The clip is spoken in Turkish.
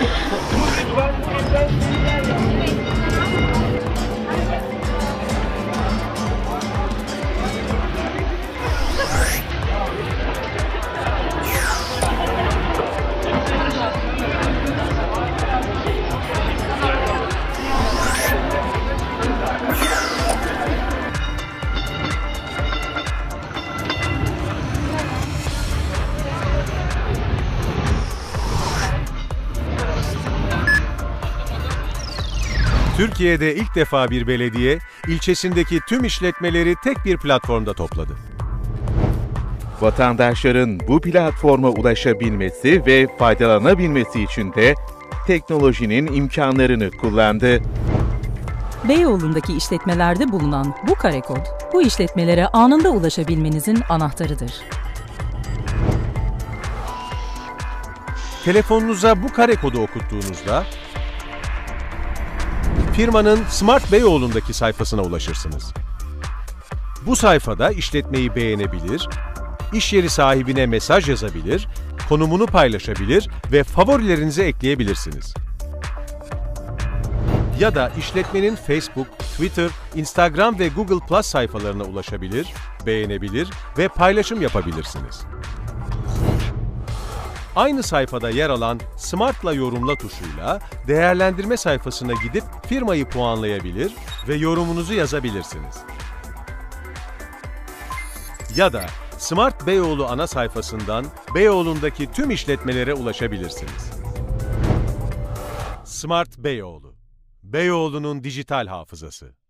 Tous les doigts sont Türkiye'de ilk defa bir belediye, ilçesindeki tüm işletmeleri tek bir platformda topladı. Vatandaşların bu platforma ulaşabilmesi ve faydalanabilmesi için de teknolojinin imkanlarını kullandı. Beyoğlu'ndaki işletmelerde bulunan bu kare kod, bu işletmelere anında ulaşabilmenizin anahtarıdır. Telefonunuza bu kare kodu okuttuğunuzda firmanın Smart Beyoğlu'ndaki sayfasına ulaşırsınız. Bu sayfada işletmeyi beğenebilir, iş yeri sahibine mesaj yazabilir, konumunu paylaşabilir ve favorilerinize ekleyebilirsiniz. Ya da işletmenin Facebook, Twitter, Instagram ve Google Plus sayfalarına ulaşabilir, beğenebilir ve paylaşım yapabilirsiniz. Aynı sayfada yer alan Smart'la yorumla tuşuyla değerlendirme sayfasına gidip firmayı puanlayabilir ve yorumunuzu yazabilirsiniz. Ya da Smart Beyoğlu ana sayfasından Beyoğlu'ndaki tüm işletmelere ulaşabilirsiniz. Smart Beyoğlu. Beyoğlu'nun dijital hafızası.